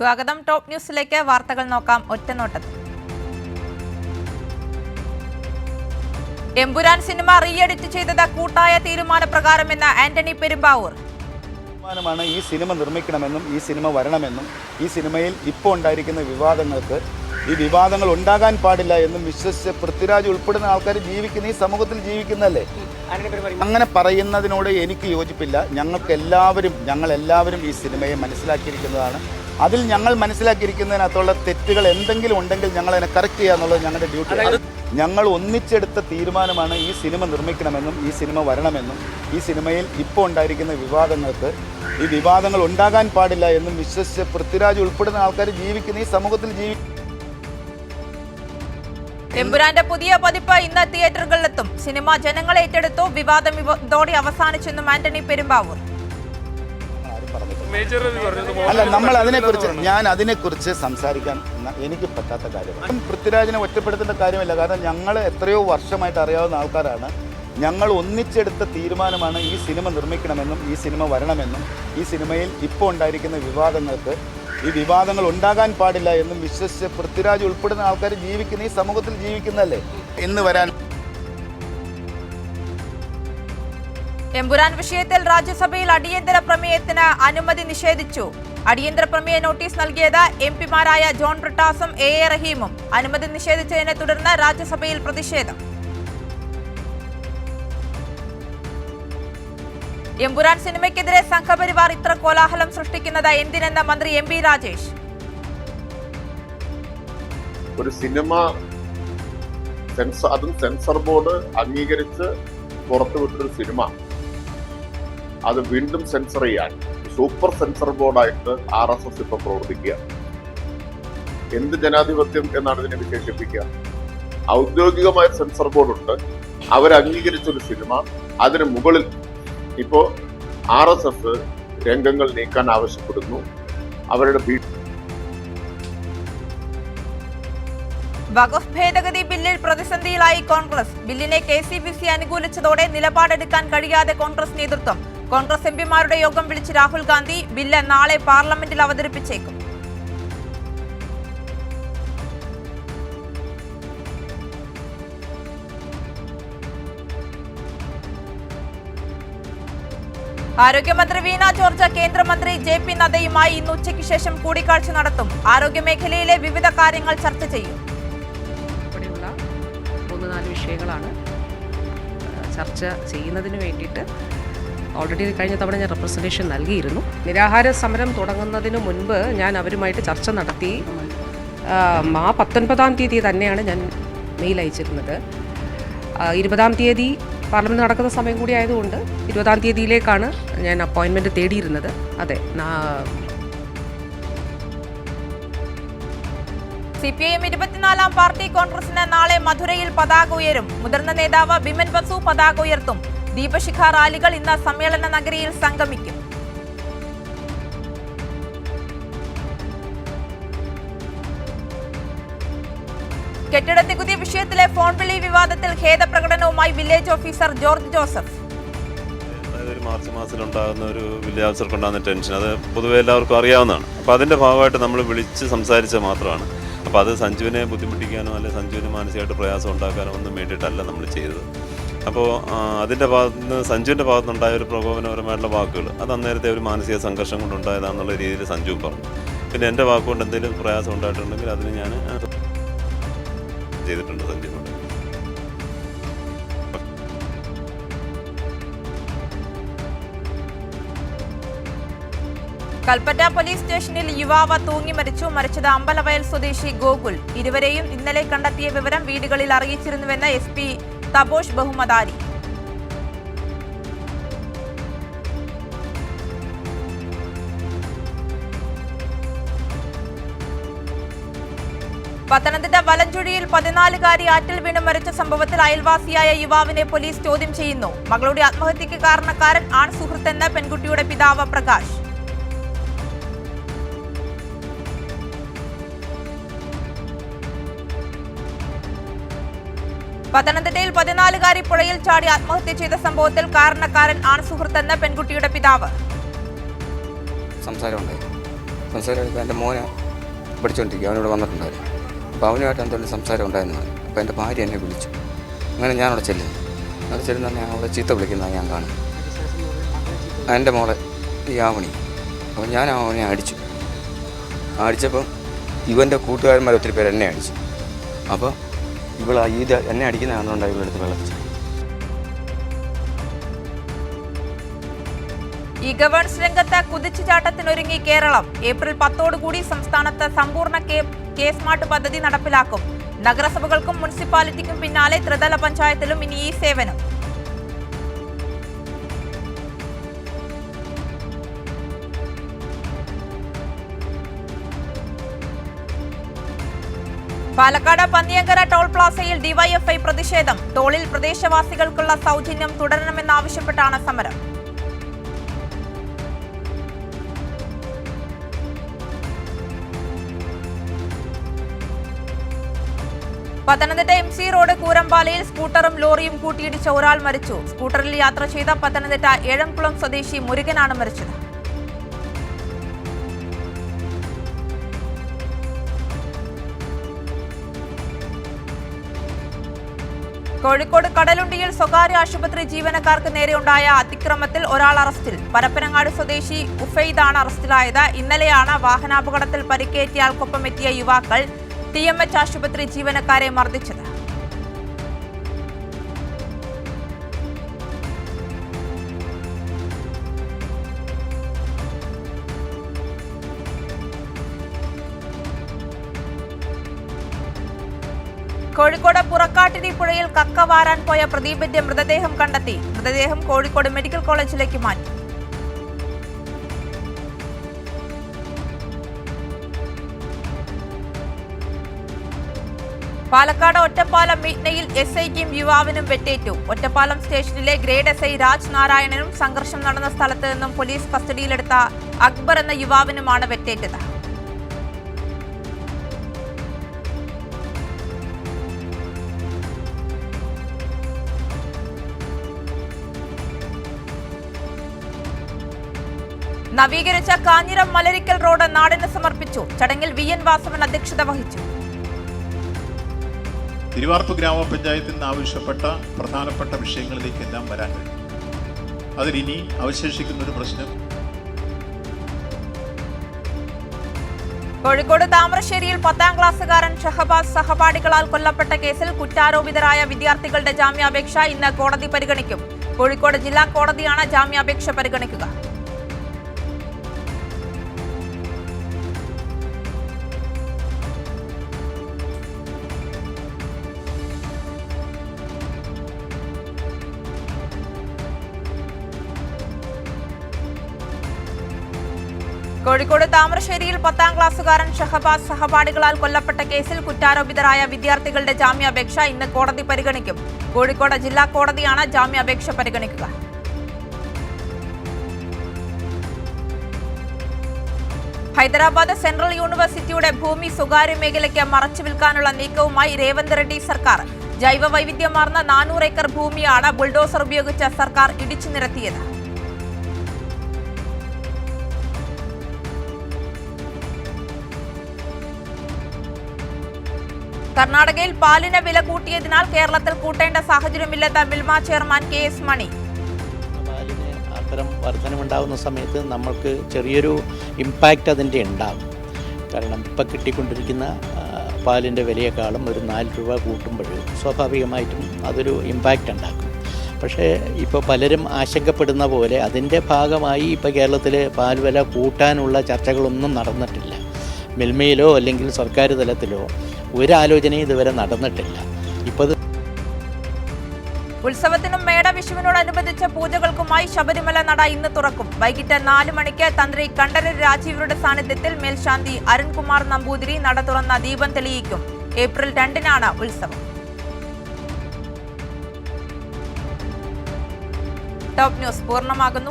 സ്വാഗതം. ടോപ്പ് ന്യൂസിലേക്ക് വാർത്തകൾ നോക്കാം. ഒറ്റനോട്ടത്തിൽ. എമ്പുരാൻ സിനിമ റീഎഡിറ്റ് ചെയ്തത് കൂട്ടായ തീരുമാനപ്രകാരമെന്ന് ആന്റണി പെരുമ്പാവൂർ. തീരുമാനമാണ് ഈ സിനിമ നിർമ്മിക്കണമെന്നും ഈ സിനിമ വരണമെന്നും ഈ സിനിമയിൽ ഇപ്പോൾ ഉണ്ടായിരിക്കുന്ന വിവാദങ്ങൾക്ക് ഈ വിവാദങ്ങൾ ഉണ്ടാകാൻ പാടില്ല എന്നും വിശ്വസിച്ച് പൃഥ്വിരാജ് ഉൾപ്പെടുന്ന ആൾക്കാർ ജീവിക്കുന്ന ഈ സമൂഹത്തിൽ ജീവിക്കുന്നല്ലേ അങ്ങനെ പറയുന്നതിനോട് എനിക്ക് യോജിപ്പില്ല. ഞങ്ങൾക്ക് എല്ലാവരും ഞങ്ങൾ എല്ലാവരും ഈ സിനിമയെ മനസ്സിലാക്കിയിരിക്കുന്നതാണ്. അതിൽ ഞങ്ങൾ മനസ്സിലാക്കിയിരിക്കുന്നതിനകത്തുള്ള തെറ്റുകൾ എന്തെങ്കിലും ഉണ്ടെങ്കിൽ ഞങ്ങൾ അതിനെ കറക്റ്റ് ചെയ്യുക എന്നുള്ളത് ഞങ്ങളുടെ ഡ്യൂട്ടി ഞങ്ങൾ ഒന്നിച്ചെടുത്ത തീരുമാനമാണ് ഈ സിനിമ നിർമ്മിക്കണമെന്നും ഈ സിനിമ വരണമെന്നും ഈ സിനിമയിൽ ഇപ്പോൾ ഉണ്ടായിരിക്കുന്ന വിവാദങ്ങൾക്ക്. ഈ വിവാദങ്ങൾ ഉണ്ടാകാൻ പാടില്ല എന്നും വിശ്വസിച്ച് പൃഥ്വിരാജ് ഉൾപ്പെടുന്ന ആൾക്കാർ ജീവിക്കുന്ന ഈ സമൂഹത്തിൽ ജീവി എമ്പുരാന്റെ പുതിയ പതിപ്പ് ഇന്ന് തിയേറ്ററുകളിലെത്തും സിനിമ ജനങ്ങൾ ഏറ്റെടുത്തു. വിവാദം ഇതോടെ അവസാനിച്ചെന്നും ആന്റണി പെരുമ്പാവൂർ. അല്ല നമ്മൾ അതിനെക്കുറിച്ച് ഞാൻ അതിനെക്കുറിച്ച് സംസാരിക്കാൻ എനിക്ക് പറ്റാത്ത കാര്യമാണ്. പൃഥ്വിരാജിനെ ഒറ്റപ്പെടുത്തേണ്ട കാര്യമില്ല. കാരണം ഞങ്ങൾ എത്രയോ വർഷമായിട്ട് അറിയാവുന്ന ആൾക്കാരാണ്. ഞങ്ങൾ ഒന്നിച്ചെടുത്ത തീരുമാനമാണ് ഈ സിനിമ നിർമ്മിക്കണമെന്നും ഈ സിനിമ വരണമെന്നും ഈ സിനിമയിൽ ഇപ്പോൾ ഉണ്ടായിരിക്കുന്ന വിവാദങ്ങൾക്ക്. ഈ വിവാദങ്ങൾ ഉണ്ടാകാൻ പാടില്ല എന്നും വിശ്വസിച്ച് പൃഥ്വിരാജ് ഉൾപ്പെടുന്ന ആൾക്കാർ ജീവിക്കുന്ന ഈ സമൂഹത്തിൽ ജീവിക്കുന്നതല്ലേ? ഇന്ന് വരാൻ എമ്പുരാൻ വിഷയത്തിൽ രാജ്യസഭയിൽ അടിയന്തര പ്രമേയത്തിന് അനുമതി നിഷേധിച്ചു. അടിയന്തര പ്രമേയ നോട്ടീസ് നൽകിയത് എം പിമാരായ ജോൺ ബ്രിട്ടാസും എ എ റഹീമും. അനുമതി നിഷേധിച്ചതിനെ തുടർന്ന് രാജ്യസഭയിൽ പ്രതിഷേധം. എമ്പുരാൻ സിനിമയ്ക്കെതിരെ സംഘപരിവാർ ഇത്ര കോലാഹലം സൃഷ്ടിക്കുന്നത് എന്തിനെന്ന് മന്ത്രി എം പി രാജേഷ്. ഒരു സിനിമ സെൻസർ അതും സെൻസർ ബോർഡ് അംഗീകരിച്ച് പുറത്തുവിട്ടൊരു സിനിമ. അത് വീണ്ടും സെൻസർ ചെയ്യാൻ സൂപ്പർ സെൻസർ ബോർഡായിട്ട് ആർ എസ് എസ് ഇപ്പൊ പ്രവർത്തിക്കുക. എന്ത് ജനാധിപത്യം എന്നാണ് ഇതിനെ വിശേഷിപ്പിക്കുക? ഔദ്യോഗികമായ സെൻസർ ബോർഡ് ഉണ്ട്. അവർ അംഗീകരിച്ചൊരു സിനിമ. അതിന് മുകളിൽ ഇപ്പോ ആർ എസ് എസ് രംഗങ്ങൾ നീക്കാൻ ആവശ്യപ്പെടുന്നു. അവരുടെ വകുഫ് ഭേദഗതി ബില്ലിൽ പ്രതിസന്ധിയിലായി കോൺഗ്രസ്. ബില്ലിനെ കെ സി ബി സി അനുകൂലിച്ചതോടെ നിലപാടെടുക്കാൻ കഴിയാതെ കോൺഗ്രസ് നേതൃത്വം. കോൺഗ്രസ് എംപിമാരുടെ യോഗം വിളിച്ച് രാഹുൽ ഗാന്ധി ബില്ല് നാളെ പാർലമെന്റിൽ അവതരിപ്പിച്ചേക്കും. ആരോഗ്യമന്ത്രി വീണ ജോർജ് കേന്ദ്രമന്ത്രി ജെ പി നദ്ദയുമായി ഇന്ന് ഉച്ചയ്ക്ക് ശേഷം കൂടിക്കാഴ്ച നടത്തും. ആരോഗ്യമേഖലയിലെ വിവിധ കാര്യങ്ങൾ ചർച്ച ചെയ്യും. മൂന്ന് നാല് വിഷയങ്ങളാണ് ചർച്ച ചെയ്യുന്നതിന് വേണ്ടിയിട്ട് ഓൾറെഡി കഴിഞ്ഞ തവണ ഞാൻ റെപ്രസെന്റേഷൻ നൽകിയിരുന്നു. നിരാഹാര സമരം തുടങ്ങുന്നതിന് മുൻപ് ഞാൻ അവരുമായിട്ട് ചർച്ച നടത്തി. ആ, പത്തൊൻപതാം തീയതി തന്നെയാണ് ഞാൻ മെയിൽ അയച്ചിരുന്നത്. ഇരുപതാം തീയതി പാർലമെന്റ് നടക്കുന്ന സമയം കൂടി ആയതുകൊണ്ട് ഇരുപതാം തീയതിയിലേക്കാണ് ഞാൻ അപ്പോയിൻമെന്റ് തേടിയിരുന്നത്. അതെ സി പി ഐ എം ഇരുപത്തിനാലാം പാർട്ടി കോൺഗ്രസിന് നാളെ മധുരയിൽ പതാക ഉയരും. മുതിർന്ന നേതാവ് ബിമൻ ബസു പതാക ഉയർത്തും. ദീപശിഖ റാലികൾ ഇന്ന് സമ്മേളന നഗരിയിൽ സംഗമിക്കും. കെട്ടിട നികുതി വിഷയത്തിലെ ഫോൺ വിളി വിവാദത്തിൽ ഖേദപ്രകടനവുമായി വില്ലേജ് ഓഫീസർ ജോർജ് ജോസഫ്. ഒരു മാർച്ച് മാസത്തിലുണ്ടാകുന്ന ഒരു വില്ലേജ് ഓഫീസർക്ക് ഉണ്ടാകുന്ന ടെൻഷൻ. അത് പൊതുവെ എല്ലാവർക്കും അറിയാവുന്നതാണ്. അപ്പോൾ അതിന്റെ ഭാഗമായിട്ട് നമ്മൾ വിളിച്ച് സംസാരിച്ച മാത്രമാണ്. അപ്പോൾ അത് സഞ്ജുവിനെ ബുദ്ധിമുട്ടിക്കാനോ അല്ലെങ്കിൽ സഞ്ജുവിന് മാനസികമായിട്ട് പ്രയാസം ഉണ്ടാക്കാനോ ഒന്നും വേണ്ടിയിട്ടല്ല നമ്മൾ ചെയ്തത്. അപ്പോൾ അതിന്റെ ഭാഗത്ത് നിന്ന് സഞ്ജുവിന്റെ ഭാഗത്ത് നിന്നുണ്ടായ ഒരു പ്രകോപനപരമായിട്ടുള്ള വാക്കുകൾ. അത് അന്നേരത്തെ ഒരു മാനസിക സംഘർഷം കൊണ്ടുണ്ടായതാണെന്നുള്ള രീതിയിൽ സഞ്ജു പറഞ്ഞു. പിന്നെ എന്റെ വാക്കുകൊണ്ട് എന്തെങ്കിലും പ്രയാസം ഉണ്ടായിട്ടുണ്ടെങ്കിൽ അതിന് ഞാൻ ചെയ്തിട്ടുണ്ട് സഞ്ജുവിനോട് കൽപ്പറ്റ പോലീസ് സ്റ്റേഷനിൽ യുവാവ് തൂങ്ങി മരിച്ചു. മരിച്ചത് അമ്പലവയൽ സ്വദേശി ഗോകുൽ. ഇരുവരെയും ഇന്നലെ കണ്ടെത്തിയ വിവരം വീടുകളിൽ അറിയിച്ചിരുന്നുവെന്ന് എസ് തബോഷ് ബഹുമദാരി പത്തനംതിട്ട വലഞ്ചുഴിയിൽ പതിനാലുകാരി ആറ്റിൽ വീണ് മരിച്ച സംഭവത്തിൽ അയൽവാസിയായ യുവാവിനെ പോലീസ് ചോദ്യം ചെയ്യുന്നു. മകളുടെ ആത്മഹത്യയ്ക്ക് കാരണക്കാരൻ ആൺ സുഹൃത്തെന്ന് പെൺകുട്ടിയുടെ പിതാവ് പ്രകാശ്. പത്തനംതിട്ടയിൽ പതിനാലുകാരി പുഴയിൽ ചാടി ആത്മഹത്യ ചെയ്ത സംഭവത്തിൽ കാരണക്കാരൻ ആൺ സുഹൃത്തെന്ന് പെൺകുട്ടിയുടെ പിതാവ്. സംസാരമുണ്ടായി സംസാരം എന്റെ മോനെ പഠിച്ചുകൊണ്ടിരിക്കുക. അവനിവിടെ വന്നിട്ടുണ്ടായിരുന്നു അപ്പോൾ അവനുമായിട്ട് എന്തെങ്കിലും സംസാരം ഉണ്ടായിരുന്നാണ് ഭാര്യ എന്നെ വിളിച്ചു. അങ്ങനെ ചെല്ലുന്നു. ഞാൻ ചീത്ത ഞാൻ അപ്പോൾ ഞാൻ അവനെ അടിച്ചു. കൂട്ടുകാരന്മാർ ഒത്തിരി പേര് എന്നെ അടിച്ചു. അപ്പോൾ ഇവൾ ഇത് എന്നെ അടിക്കുന്ന കാണുന്നുണ്ടായി ഇവളെടുത്ത് വെള്ളത്തിൽ? ഈ ഗവേൺസ് രംഗത്ത് കുതിച്ചുചാട്ടത്തിനൊരുങ്ങി കേരളം. ഏപ്രിൽ പത്തോടുകൂടി സംസ്ഥാനത്ത് സമ്പൂർണ കെ സ്മാർട്ട് പദ്ധതി നടപ്പിലാക്കും. നഗരസഭകൾക്കും മുനിസിപ്പാലിറ്റിക്കും പിന്നാലെ ത്രിതല പഞ്ചായത്തിലും ഇനി ഈ സേവനം. പാലക്കാട് പന്നിയങ്കര ടോൾ പ്ലാസയിൽ ഡിവൈഎഫ്ഐ പ്രതിഷേധം. ടോളിൽ പ്രദേശവാസികൾക്കുള്ള സൗജന്യം തുടരണമെന്നാവശ്യപ്പെട്ടാണ് സമരം. പത്തനംതിട്ട എം സി റോഡ് കൂരമ്പാലയിൽ സ്കൂട്ടറും ലോറിയും കൂട്ടിയിടിച്ച ഒരാൾ മരിച്ചു. സ്കൂട്ടറിൽ യാത്ര ചെയ്ത പത്തനംതിട്ട ഏഴംകുളം സ്വദേശി മുരുകനാണ് മരിച്ചത്. കോഴിക്കോട് കടലുണ്ടിയിൽ സ്വകാര്യ ആശുപത്രി ജീവനക്കാർക്ക് നേരെയുണ്ടായ അതിക്രമത്തിൽ ഒരാൾ അറസ്റ്റിൽ. പരപ്പനങ്ങാട് സ്വദേശി ഉഫൈദാണ് അറസ്റ്റിലായത്. ഇന്നലെയാണ് വാഹനാപകടത്തിൽ പരിക്കേറ്റയാൾക്കൊപ്പം എത്തിയ യുവാക്കൾ ടി എം എച്ച് ആശുപത്രി ജീവനക്കാരെ മർദ്ദിച്ചത്. കോഴിക്കോട് പുറക്കാട്ടിരി പുഴയിൽ കക്ക വാരാൻ പോയ പ്രദീപിന്റെ മൃതദേഹം കണ്ടെത്തി. മൃതദേഹം കോഴിക്കോട് മെഡിക്കൽ കോളേജിലേക്ക് മാറ്റി. പാലക്കാട് ഒറ്റപ്പാലം മീറ്റ്നയിൽ എസ് ഐക്കും യുവാവിനും വെട്ടേറ്റു. ഒറ്റപ്പാലം സ്റ്റേഷനിലെ ഗ്രേഡ് എസ് ഐ രാജ് നാരായണനും സംഘർഷം നടന്ന സ്ഥലത്ത് നിന്നും പോലീസ് കസ്റ്റഡിയിലെടുത്ത അക്ബർ എന്ന യുവാവിനുമാണ് വെട്ടേറ്റത്. നവീകരിച്ച കാഞ്ഞിരം മലരിക്കൽ റോഡ് നാടിന് സമർപ്പിച്ചു. ചടങ്ങിൽ വി എൻ വാസവൻ അധ്യക്ഷത വഹിച്ചു. തിരുവാർപ്പ് ഗ്രാമപഞ്ചായത്തിൽ നിന്ന് ആവശ്യപ്പെട്ട പ്രധാനപ്പെട്ട വിഷയങ്ങളിലേക്കെല്ലാം വരാൻ കഴിയും. അതിലിനി അവശേഷിക്കുന്ന ഒരു പ്രശ്നം കോഴിക്കോട് താമരശ്ശേരിയിൽ പത്താം ക്ലാസ്സുകാരൻ ഷഹബാസ് സഹപാഠികളാൽ കൊല്ലപ്പെട്ട കേസിൽ കുറ്റാരോപിതരായ വിദ്യാർത്ഥികളുടെ ജാമ്യാപേക്ഷ ഇന്ന് കോടതി പരിഗണിക്കും. കോഴിക്കോട് ജില്ലാ കോടതിയാണ് ജാമ്യാപേക്ഷ പരിഗണിക്കുക. കോഴിക്കോട് താമരശ്ശേരിയിൽ പത്താം ക്ലാസ്സുകാരൻ ഷഹബാസ് സഹപാഠികളാൽ കൊല്ലപ്പെട്ട കേസിൽ കുറ്റാരോപിതരായ വിദ്യാർത്ഥികളുടെ ജാമ്യാപേക്ഷ ഇന്ന് കോടതി പരിഗണിക്കും. കോഴിക്കോട് ജില്ലാ കോടതിയാണ് ജാമ്യാപേക്ഷ പരിഗണിക്കുക. ഹൈദരാബാദ് സെൻട്രൽ യൂണിവേഴ്സിറ്റിയുടെ ഭൂമി സ്വകാര്യ മേഖലയ്ക്ക് മറച്ചു വിൽക്കാനുള്ള നീക്കവുമായി രേവന്ത് റെഡ്ഡി സർക്കാർ. ജൈവ വൈവിധ്യമാർന്ന നാനൂറ് ഏക്കർ ഭൂമിയാണ് ബുൾഡോസർ ഉപയോഗിച്ച് സർക്കാർ ഇടിച്ചു നിരത്തിയത്. കർണാടകയിൽ പാലിന് വില കൂട്ടിയതിനാൽ കേരളത്തിൽ കൂട്ടേണ്ട സാഹചര്യമില്ലെന്ന് Milma chairman K S Mani. അത്തരം വർധനമുണ്ടാകുന്ന സമയത്ത് നമ്മൾക്ക് ചെറിയൊരു ഇമ്പാക്റ്റ് അതിന്റെ ഉണ്ടാകും. കാരണം ഇപ്പം കിട്ടിക്കൊണ്ടിരിക്കുന്ന പാലിന്റെ വിലയെക്കാളും ഒരു നാല് രൂപ കൂട്ടുമ്പോൾ സ്വാഭാവികമായിട്ടും അതൊരു ഇമ്പാക്റ്റ് ഉണ്ടാക്കും. പക്ഷേ ഇപ്പോൾ പലരും ആശങ്കപ്പെടുന്ന പോലെ അതിന്റെ ഭാഗമായി ഇപ്പോൾ കേരളത്തിൽ പാൽ വില കൂട്ടാനുള്ള ചർച്ചകളൊന്നും നടന്നിട്ടില്ല. മിൽമയിലോ അല്ലെങ്കിൽ സർക്കാർ തലത്തിലോ ഒരാലോചനയും ഇതുവരെ നടന്നിട്ടില്ല. ഇപ്പോൾ ഉത്സവത്തിനും മേടവിഷുവിനോടനുബന്ധിച്ച പൂജകൾക്കുമായി ശബരിമല നട ഇന്ന് തുറക്കും. വൈകിട്ട് നാല് മണിക്ക് തന്ത്രി കണ്ഠരർ രാജീവരുടെ സാന്നിധ്യത്തിൽ മേൽശാന്തി അരുൺകുമാർ നമ്പൂതിരി നട തുറന്ന ദീപം തെളിയിക്കും. ഏപ്രിൽ രണ്ടിനാണ് ഉത്സവം. Top news പൂർണമാകുന്നു.